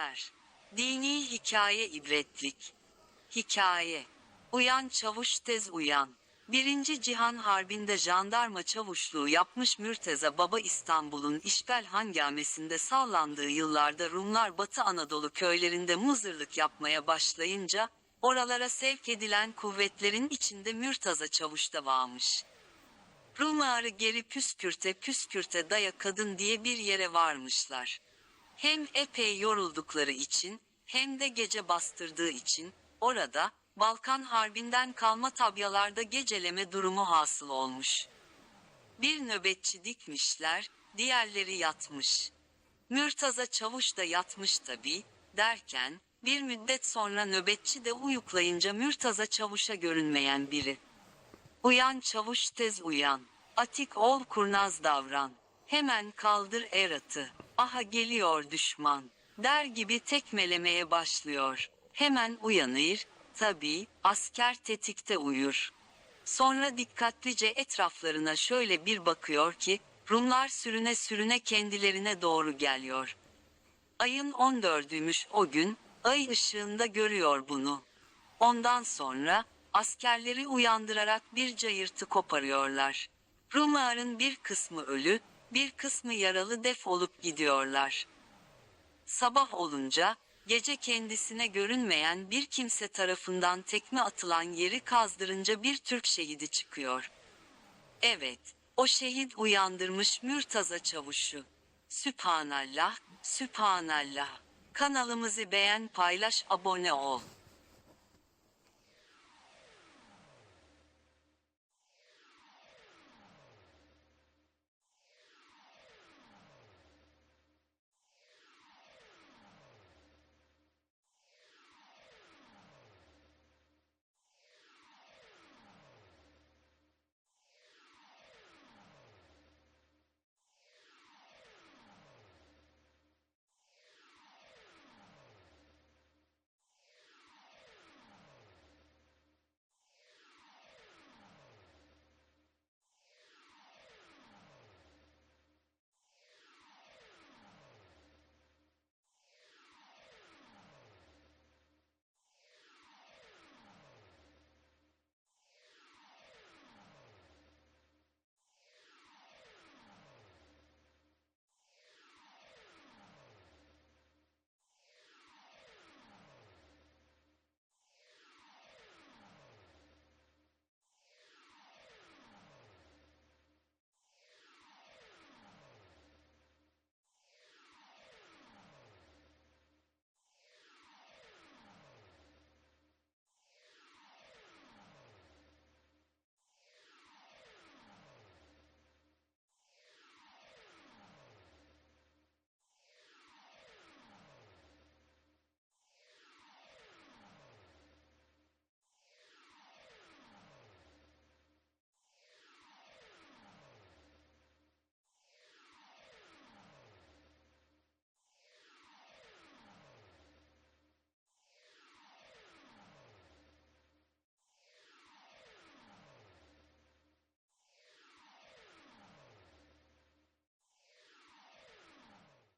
Haber. Dini hikaye ibretlik. Hikaye. Uyan çavuş tez uyan. Birinci Cihan Harbi'nde jandarma çavuşluğu yapmış Mürteza Baba İstanbul'un işgal hangamesinde sallandığı yıllarda Rumlar Batı Anadolu köylerinde muzırlık yapmaya başlayınca, oralara sevk edilen kuvvetlerin içinde Mürtaza Çavuş da varmış. Rum ağrı geri püskürte püskürte daya kadın diye bir yere varmışlar. Hem epey yoruldukları için, hem de gece bastırdığı için, orada, Balkan Harbi'nden kalma tabyalarda geceleme durumu hasıl olmuş. Bir nöbetçi dikmişler, diğerleri yatmış. Mürtaza Çavuş da yatmış tabi, derken, bir müddet sonra nöbetçi de uyuklayınca Mürtaza Çavuş'a görünmeyen biri. Uyan çavuş tez uyan. Atik ol kurnaz davran. Hemen kaldır eratı. Aha geliyor düşman. Der gibi tekmelemeye başlıyor. Hemen uyanır. Tabii, asker tetikte uyur. Sonra dikkatlice etraflarına şöyle bir bakıyor ki, Rumlar sürüne sürüne kendilerine doğru geliyor. Ayın 14'üymüş o gün, ay ışığında görüyor bunu. Ondan sonra, askerleri uyandırarak bir cayırtı koparıyorlar. Rumların bir kısmı ölü, bir kısmı yaralı defolup gidiyorlar. Sabah olunca, gece kendisine görünmeyen bir kimse tarafından tekme atılan yeri kazdırınca bir Türk şehidi çıkıyor. Evet, o şehit uyandırmış Mürtaza Çavuş'u. Sübhanallah, Sübhanallah. Kanalımızı beğen paylaş abone ol.